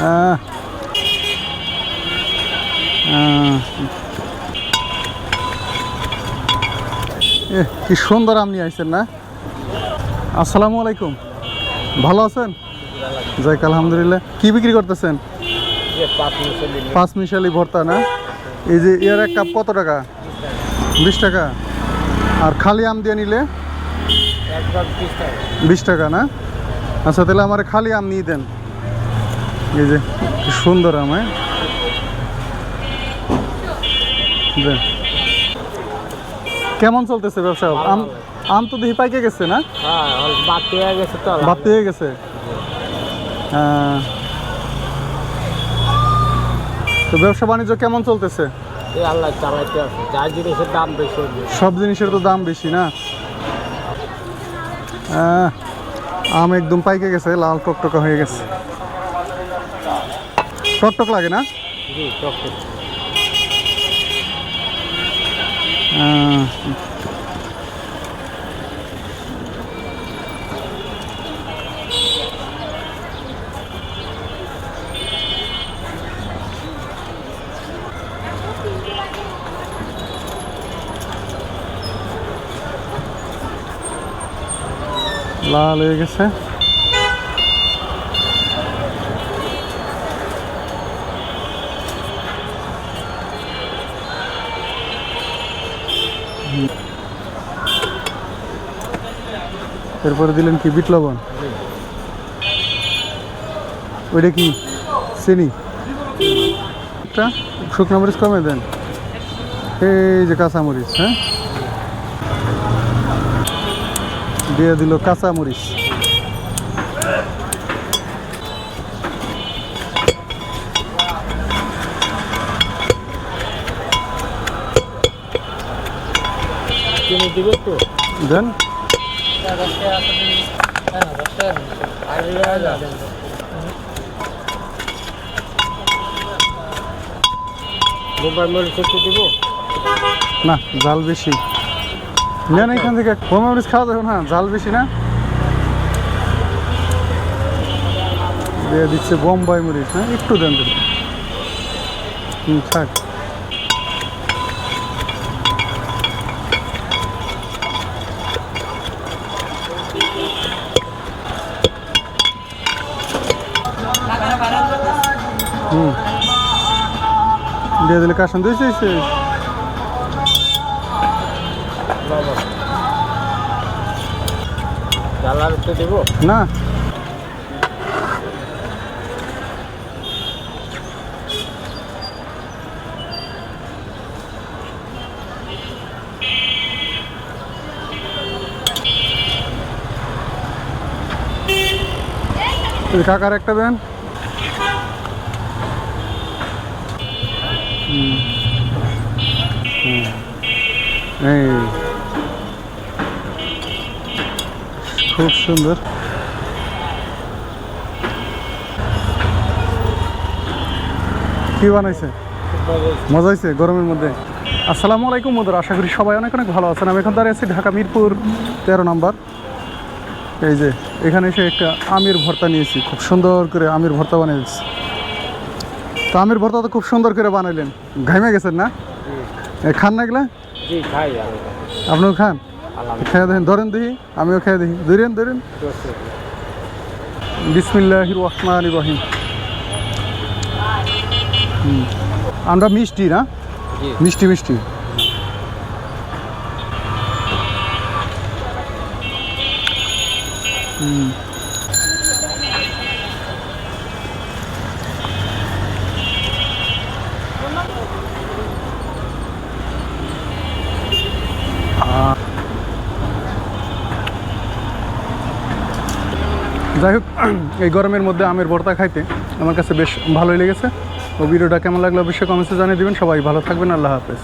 আহ, আহ। কি সুন্দর আম নিয়ে আইছেন না? আসসালামু আলাইকুম। ভালো আছেন? যাক আলহামদুলিল্লাহ। কি বিক্রি করতেছেন? পাঁচ মিশালি ভর্তা না? এই যে এর এক কাপ কত টাকা? বিশ টাকা। আর খালি আম দিয়ে নিলে? বিশ টাকা না? আচ্ছা তাহলে আমার খালি আম নিয়ে দেন। এই যে সুন্দর আম হ্যাঁ? কেমন চলতেছে ব্যবসা? আম আম তো দেখি পাইকে গেছে না? হ্যাঁ হয়ে গেছে তো বাড়তে হয়ে গেছে? হ্যাঁ। তো ব্যবসা বাণিজ্য কেমন চলতেছে? সব জিনিসের তো দাম বেশি না? আম একদম পাইকে গেছে লাল টকটকা হয়ে গেছে। টকটক লাগে না জি চক্র আহ, লাল হয়ে গেছে এরপরে দিলেন কি? বিট লবণ? ওইটা কি? চিনি? একটা? শুকনো মরিচ কমে দেন। এই যে কাঁচা মরিচ হ্যাঁ? দিয়ে দিল কাঁচা দেন। না জাল বেশি। নেন এখান থেকে। হোম মরিচ খাওয়া যাবে না জাল বেশি না? দিয়ে দিচ্ছে বোম্বাই মরিচ হ্যাঁ? একটু দেন দেন হুম থাক। জ্বালার একটু দিব। না। কাকার একটা দেন হুম। হুম। এই। খুব সুন্দর। কি বানাইছে? মজা হয়েছে গরমের মধ্যে। আসসালামু আলাইকুম মধুর আশা করি সবাই অনেক অনেক ভালো আছেন। আমি এখন দাঁড়িয়ে আছি ঢাকা মিরপুর তেরো নম্বর। এই যে, এখানে এসে একটা আমির ভর্তা নিয়েছি। খুব সুন্দর করে আমির ভর্তা বানিয়েছি তো আমির ভর্তা তো খুব সুন্দর করে বানাইলেন। ঘামে গেছেন না? খান না এগুলা? আপনিও খান? খেয়ে দেখেন ধরেন দেখি আমিও খেয়ে দেখি। ধরেন ধরেন। বিসমিল্লাহ রহমান রহিম। হুম। আমরা মিষ্টি না? মিষ্টি মিষ্টি। হুম। যাই হোক, এই গরমের মধ্যে আমের ভর্তা খাইতে আমার কাছে বেশ ভালোই লেগেছে। ও ভিডিওটা কেমন লাগল অবশ্যই কমেন্টসে জানিয়ে দেবেন। সবাই ভালো থাকবেন। আল্লাহ হাফেজ।